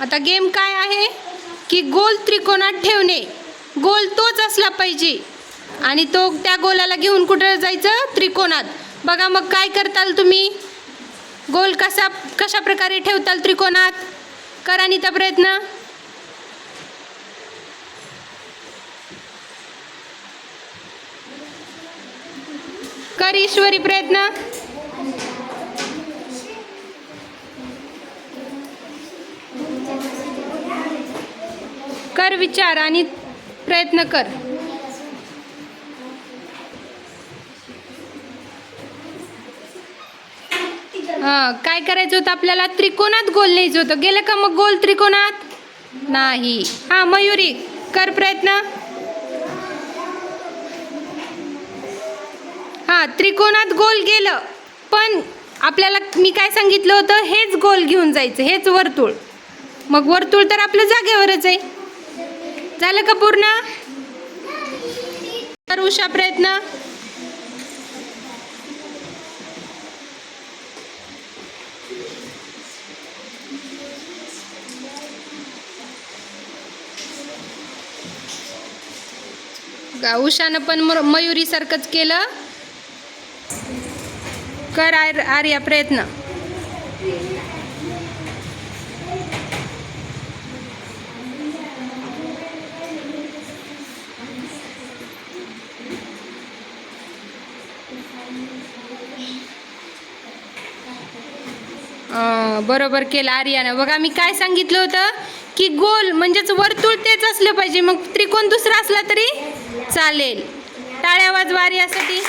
आता गेम काय आहे? की गोल त्रिकोणात ठेवणे. गोल तोच असला पाहिजे. आणि तो त्या गोलाला घेऊन कुठं जायचं? त्रिकोणात. बघा मग काय करताल तुम्ही? गोल कसा कशा प्रकारे ठेवताल त्रिकोणात? करा नीता प्रयत्न. कर ईश्वरी प्रयत्न. कर विचार आणि प्रयत्न कर. हां काय करायचं होतं आपल्याला? त्रिकोणात गोल न्यायचं होतं. गेलं का मग गोल त्रिकोणात? नाही. हां मयुरी कर प्रयत्न. हां त्रिकोणात गोल गेलं. पण आपल्याला मी काय सांगितलं होतं? हेच गोल घेऊन जायचं. हेच वर्तुळ. मग वर्तुळ तर आपलं जागेवरच आहे. झालं का पूर्ण? तर उषा प्रयत्न. उषानं पण मयुरीसारखंच केलं. कर आर आर्या प्रयत्न. बरोबर केलं आर्यानं. बघा मी काय सांगितलं होतं? की गोल म्हणजेच वर्तुळ तेच असलं पाहिजे. मग त्रिकोण दुसरा असला तरी चालेल. टाळ्या वाजवा आर्यासाठी.